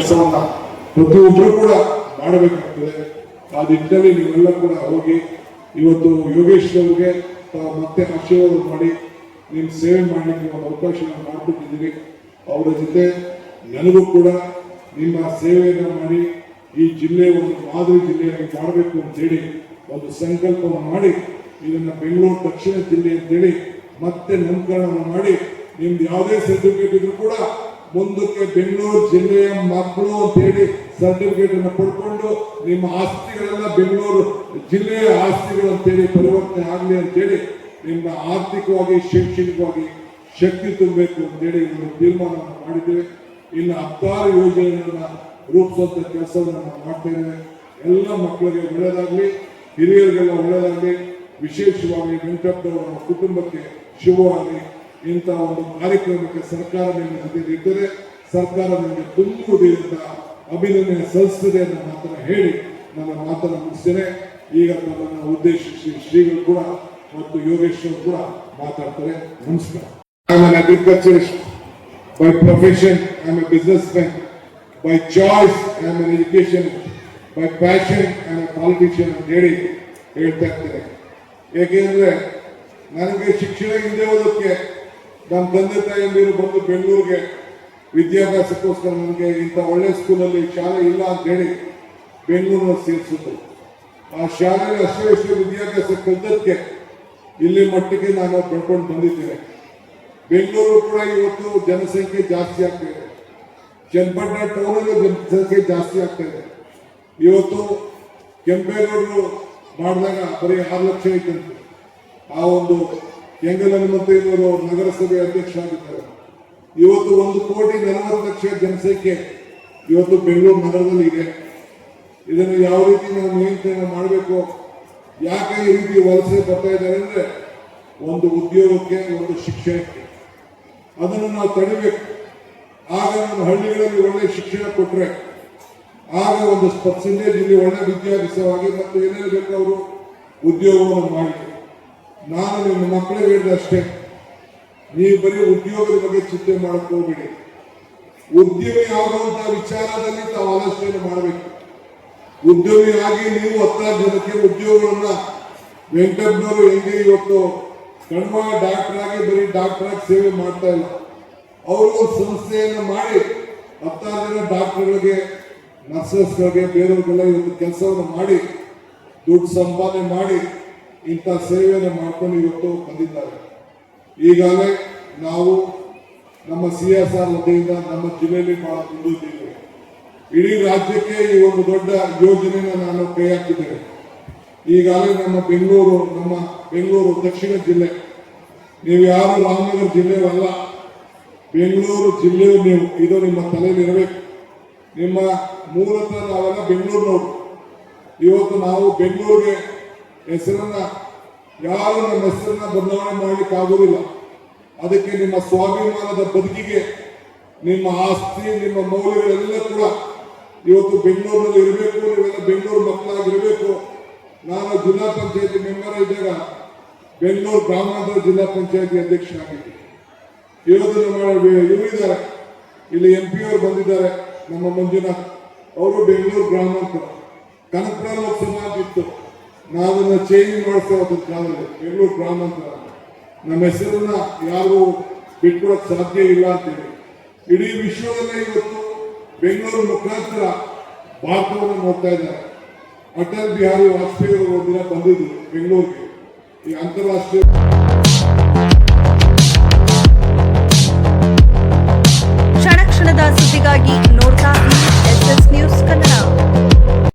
ಕೆಲಸವನ್ನ ಪ್ರತಿಯೊಬ್ಬರು ಕೂಡ ಮಾಡಬೇಕಾಗ್ತದೆ ಆ ನಿಟ್ಟಿನಲ್ಲಿ ನೀವೆಲ್ಲ ಕೂಡ ಹೋಗಿ ಇವತ್ತು ಯೋಗೇಶ್ ಅವ್ರಿಗೆ ಮತ್ತೆ ಆಶೀರ್ವಾದ ಮಾಡಿ ನಿಮ್ಮ ಸೇವೆ ಮಾಡಲಿಕ್ಕೆ ಒಂದು ಅವಕಾಶ ಮಾಡಿಬಿಟ್ಟಿದ್ದೀರಿ. ಅವರ ಜೊತೆ ನನಗೂ ಕೂಡ ನಿಮ್ಮ ಸೇವೆಯನ್ನು ಮಾಡಿ ಈ ಜಿಲ್ಲೆ, ಒಂದು ಮಾದರಿ ಜಿಲ್ಲೆಯಾಗಿ ಮಾಡಬೇಕು ಅಂತೇಳಿ ಒಂದು ಸಂಕಲ್ಪವನ್ನು ಮಾಡಿ, ಇದನ್ನ ಬೆಂಗಳೂರು ದಕ್ಷಿಣ ಜಿಲ್ಲೆ ಅಂತೇಳಿ ಮತ್ತೆ ನಾಮಕರಣ ಮಾಡಿ, ನಿಮ್ದು ಯಾವುದೇ ಸರ್ಟಿಫಿಕೇಟ್ ಇದ್ರೂ ಕೂಡ ಮುಂದಕ್ಕೆ ಬೆಂಗಳೂರು ಜಿಲ್ಲೆಯ ಮಕ್ಕಳು ಅಂತೇಳಿ ಸರ್ಟಿಫಿಕೇಟ್ ಅನ್ನು ಪಡ್ಕೊಂಡು ನಿಮ್ಮ ಆಸ್ತಿಗಳೆಲ್ಲ ಬೆಂಗಳೂರು ಜಿಲ್ಲೆಯ ಆಸ್ತಿಗಳು ಅಂತೇಳಿ ಪರಿವರ್ತನೆ ಆಗಲಿ ಅಂತೇಳಿ ನಿಮ್ಮ ಆರ್ಥಿಕವಾಗಿ, ಶೈಕ್ಷಣಿಕವಾಗಿ ಶಕ್ತಿ ತುಂಬಬೇಕು ಅಂತೇಳಿ ಒಂದು ತೀರ್ಮಾನವನ್ನು ಮಾಡಿದ್ದೇವೆ. ಇನ್ನು ಹತ್ತಾರು ಯೋಜನೆಗಳನ್ನ ರೂಪಿಸುವಂತ ಕೆಲಸವನ್ನು ನಾವು ಮಾಡ್ತಾ ಎಲ್ಲ ಮಕ್ಕಳಿಗೆ ಒಳ್ಳೆಯದಾಗಲಿ ಹಿರಿಯರಿಗೆಲ್ಲ ಒಳ್ಳೆಯದಾಗಲಿ ವಿಶೇಷವಾಗಿ ವೆಂಕಟಪ್ಪನವರ ಕುಟುಂಬಕ್ಕೆ ಶುಭವಾಗಲಿ. ಇಂತಹ ಒಂದು ಕಾರ್ಯಕ್ರಮಕ್ಕೆ ಸರ್ಕಾರ ನಿಮ್ಮ ಜೊತೆ ಇರ್ತದೆ ಸರ್ಕಾರ ನಿಮಗೆ ತುಂಬುವುದರಿಂದ ಅಭಿನಂದನೆ ಸಲ್ಲಿಸ್ತದೆ ಅನ್ನೋ ಮಾತನ್ನು ಹೇಳಿ ನನ್ನ ಮಾತನ್ನು ಮುಗಿಸ್ತೇನೆ. ಈಗ ನಮ್ಮನ್ನು ಉದ್ದೇಶಿಸಿ ಶ್ರೀಗಳು ಕೂಡ ಮತ್ತು ಯೋಗೇಶ್ವರ್ ಕೂಡ ಮಾತಾಡ್ತಾರೆ. ನಮಸ್ಕಾರ. I'm agriculture by profession I a businessman by choice I an education by passion I'm a politician ಅಂತ ಹೇಳಿ ಹೇಳ್ತಾ ಇರ್ತೇನೆ. ಏಕೆಂದ್ರೆ ನನಗೆ ಶಿಕ್ಷಣ ಹಿಂದೆ ಓದೋಕ್ಕೆ ನಮ್ಮ ತಂದೆ ತಾಯಿಯಂದಿರು ಬಂದು ಬೆಂಗಳೂರಿಗೆ ವಿದ್ಯಾಭ್ಯಾಸಕ್ಕೋಸ್ಕರ ನನಗೆ ಇಂಥ ಒಳ್ಳೆ ಸ್ಕೂಲಲ್ಲಿ ಶಾಲೆ ಇಲ್ಲ ಅಂತ ಹೇಳಿ ಬೆಂಗಳೂರಿನ ಸೇರಿಸಿದ್ರು. ಆ ಶಾಲೆಯಲ್ಲಿ ಅಷ್ಟೇ ವಿದ್ಯಾಭ್ಯಾಸ ಕಲಿತಕ್ಕೆ ಇಲ್ಲಿ ಮಟ್ಟಿಗೆ ನಾನು ಬೆಳ್ಕೊಂಡು ಬಂದಿದ್ದೇನೆ. ಬೆಂಗಳೂರು ಕೂಡ ಇವತ್ತು ಜನಸಂಖ್ಯೆ ಜಾಸ್ತಿ ಆಗ್ತಾ ಇದೆ. ಚನ್ನಪಟ್ಟಣ ಟೌನಲ್ಲಿ ಜನಸಂಖ್ಯೆ ಜಾಸ್ತಿ ಆಗ್ತಾ ಇದೆ. ಇವತ್ತು ಕೆಂಪೇಗೌಡರು ಮಾಡಿದಾಗ ಬರೀ ಆರು ಲಕ್ಷ ಇದ್ದಂತೆ ಆ ಒಂದು ಕೆಂಗಲ್ ಇವರು ನಗರಸಭೆ ಅಧ್ಯಕ್ಷ ಆಗಿದ್ದಾರೆ. ಇವತ್ತು ಒಂದು ಕೋಟಿ ನಲವತ್ತು ಲಕ್ಷ ಜನಸಂಖ್ಯೆ ಇವತ್ತು ಬೆಂಗಳೂರು ನಗರದಲ್ಲಿ ಇದೆ. ಇದನ್ನು ಯಾವ ರೀತಿ ನಾವು ನಿಯಂತ್ರಣ ಮಾಡಬೇಕು? ಯಾಕೆ ಈ ರೀತಿ ವಲಸೆ ಬರ್ತಾ ಇದ್ದಾರೆ ಅಂದ್ರೆ ಒಂದು ಉದ್ಯೋಗಕ್ಕೆ, ಒಂದು ಶಿಕ್ಷಣಕ್ಕೆ. ಅದನ್ನು ನಾವು ತಡಿಬೇಕು. ಆಗ ನಮ್ಮ ಹಳ್ಳಿಗಳಲ್ಲಿ ಒಳ್ಳೆ ಶಿಕ್ಷಣ ಕೊಟ್ಟರೆ ಆಗ ಒಂದು ಪರ್ಸೆಂಟೇಜ್ ಇಲ್ಲಿ ಒಳ್ಳೆ ವಿದ್ಯಾಭ್ಯಾಸವಾಗಿ ಮತ್ತು ಏನೇನು ಬೇಕು ಅವರು? ಉದ್ಯೋಗವನ್ನು ಮಾಡಿ ನಾನು ನಿಮ್ಮ ಮಕ್ಕಳಿಗೆ ಹೇಳಿದೆ ಅಷ್ಟೇ. ನೀವು ಬರೀ ಉದ್ಯೋಗದ ಬಗ್ಗೆ ಚಿಂತೆ ಮಾಡಕ್ಕೆ ಹೋಗ್ಬೇಡಿ ಉದ್ಯಮಿ ಆಗುವಂತ ವಿಚಾರದಲ್ಲಿ ತಾವು ಆಲೋಚನೆ ಮಾಡಬೇಕು. ಉದ್ಯಮಿಯಾಗಿ ಆಗಿ ನೀವು ಹತ್ತಾರು ಜನಕ್ಕೆ ಉದ್ಯೋಗಗಳನ್ನ ವೆಂಕಟಪ್ಪನವರು ಹೆಂಗೆ ಇವತ್ತು ಕಣ್ಮ ಡಾಕ್ಟರ್ ಆಗಿ ಬರೀ ಡಾಕ್ಟರ್ ಆಗಿ ಸೇವೆ ಮಾಡ್ತಾ ಇಲ್ಲ. ಅವರು ಸಂಸ್ಥೆಯನ್ನು ಸಂಸ್ಥೆಯನ್ನ ಮಾಡಿ ಹತ್ತಾರು ಜನ ಡಾಕ್ಟರ್ಗಳಿಗೆ ನರ್ಸಸ್ಗಳಿಗೆ ಬೇರೆಯವ್ರಿಗೆಲ್ಲ ಇವತ್ತು ಕೆಲಸವನ್ನು ಮಾಡಿ, ದುಡ್ಡು ಸಂಪಾದನೆ ಮಾಡಿ ಇಂಥ ಸೇವೆಯನ್ನು ಮಾಡಿಕೊಂಡು ಇವತ್ತು ಬಂದಿದ್ದಾರೆ. ಈಗಾಗಲೇ ನಾವು ನಮ್ಮ ಸಿ ಎಸ್ ಆರ್ ವತಿಯಿಂದ ನಮ್ಮ ಜಿಲ್ಲೆಯಲ್ಲಿ ಬಹಳ ಮುಂದಿದ್ದೇವೆ ಇಡೀ ರಾಜ್ಯಕ್ಕೆ ಈ ಒಂದು ದೊಡ್ಡ ಯೋಜನೆಯನ್ನು ನಾನು ಕೈ ಹಾಕಿದ್ದೇನೆ. ಈಗಾಗಲೇ ನಮ್ಮ ಬೆಂಗಳೂರು ನಮ್ಮ ಬೆಂಗಳೂರು ದಕ್ಷಿಣ ಜಿಲ್ಲೆ, ನೀವು ಯಾರು ರಾಮನಗರ ಜಿಲ್ಲೆಯವಲ್ಲ ಬೆಂಗಳೂರು ಜಿಲ್ಲೆಯು ನೀವು, ಇದು ನಿಮ್ಮ ತಲೆಯಲ್ಲಿ ಇರಬೇಕು. ನಿಮ್ಮ ಮೂಲತಃ ನಾವೆಲ್ಲ ಬೆಂಗಳೂರಿನವರು. ಇವತ್ತು ನಾವು ಬೆಂಗಳೂರಿಗೆ ಹೆಸರನ್ನ ಯಾರು ನಮ್ಮ ಹೆಸರನ್ನ ಬದಲಾವಣೆ ಮಾಡಲಿಕ್ಕೆ ಆಗುವುದಿಲ್ಲ ಅದಕ್ಕೆ ನಿಮ್ಮ ಸ್ವಾಭಿಮಾನದ ಬದುಕಿಗೆ, ನಿಮ್ಮ ಆಸ್ತಿ, ನಿಮ್ಮ ಮೌಲ್ಯಗಳೆಲ್ಲ ಕೂಡ ಇವತ್ತು ಬೆಂಗಳೂರಿನಲ್ಲಿ ಇರಬೇಕು, ನೀವೆಲ್ಲ ಬೆಂಗಳೂರು ಮಕ್ಕಳಾಗಿರಬೇಕು. ನಾನು ಜಿಲ್ಲಾ ಪಂಚಾಯತಿ ಮೆಂಬರ್ ಇದ್ದಾಗ ಬೆಂಗಳೂರು ಗ್ರಾಮಾಂತರ ಜಿಲ್ಲಾ ಪಂಚಾಯತಿ ಅಧ್ಯಕ್ಷನಾಗಿದ್ದೆ ಇವತ್ತು ನಮ್ಮ ಇವರಿದ್ದಾರೆ ಇಲ್ಲಿ ಎಂ ಪಿ ಅವರು ಬಂದಿದ್ದಾರೆ, ನಮ್ಮ ಮಂಜುನಾಥ್. ಅವರು ಬೆಂಗಳೂರು ಗ್ರಾಮಾಂತರ. ಕನಕಪುರ ಲೋಕಸಭಾ ಇತ್ತು ನಾವನ್ನ ಚೇಂಜ್ ಅದನ್ನ ಕಾಲದಲ್ಲಿ ಬೆಂಗಳೂರು ಗ್ರಾಮಾಂತರ. ನಮ್ಮ ಹೆಸರನ್ನ ಯಾರು ಬಿಟ್ಕೊಡಕ್ ಸಾಧ್ಯ ಇಲ್ಲ ಅಂತೇಳಿ. ಇಡೀ ವಿಶ್ವದಲ್ಲೇ ಇವತ್ತು ಬೆಂಗಳೂರು ಮುಖಾಂತರ ಭಾರತವನ್ನು ನೋಡ್ತಾ ಇದ್ದಾರೆ. ಅಟಲ್ ಬಿಹಾರಿ ವಾಜಪೇಯಿ ಅವರು ಒಂದಿನ ಬಂದಿದ್ರು ಬೆಂಗಳೂರಿಗೆ. ಈ ಅಂತಾರಾಷ್ಟ್ರೀಯ